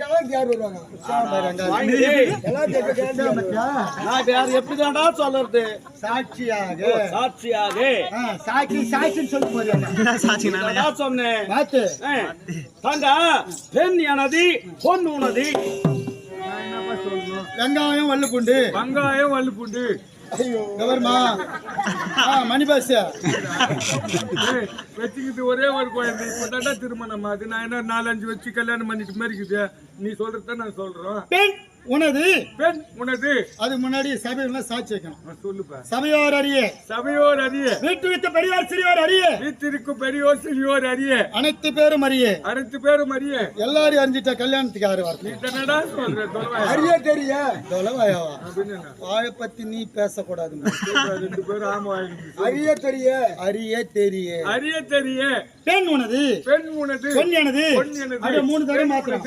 வருவாங்க நான் வேற எப்படிதான்டா சொல்றது சாட்சியாக. சாட்சியாக சாட்சி சாட்சின்னு சொல்லி போறாங்க. நான் சொன்னேன். பார்த்து தங்க பெண் எனது பொன் உனது. வெங்காயம் வல்லு பூண்டு வெங்காயம் வல்லு பூண்டு ஐயோ கவர்மா மணி பாஸ் வச்சுக்கிட்டு ஒரே ஒரு குழந்தை இப்போ திருமணம் அது நான் என்ன நாலஞ்சு வச்சு கல்யாணம் பண்ணிட்டு மாதிரி இருக்குது நீ சொல்றத நான் சொல்றோம். உனது. பெண் உனது. அது முன்னாடி சபையில சாட்சி வைக்கணும். சொல்லுப்பா. சபையோர் அறிய. சபையோர் அறிய. வீட்டு வித்த பெரியார் சிறியோர் அறிய. வீட்டிற்கும் பெரியோர் சிறியோர் அறிய. அனைத்து பேரும் அறிய. அனைத்து பேரும் அறிய. எல்லாரும் அறிஞ்சிட்ட கல்யாணத்துக்கு யாரு வரல என்னடா சொல்ற தொலைவாயா? அறிய தெரிய. தொலைவாயாவா? பத்தி நீ பேசக்கூடாது. ரெண்டு பேரும் ஆமா வாங்கிட்டு. அறிய தெரிய. அறிய தெரிய. அறிய தெரிய. பெண் உனது. பெண் உனது. பொன் எனது. மூணு தடவை பெண் மாத்திரம்.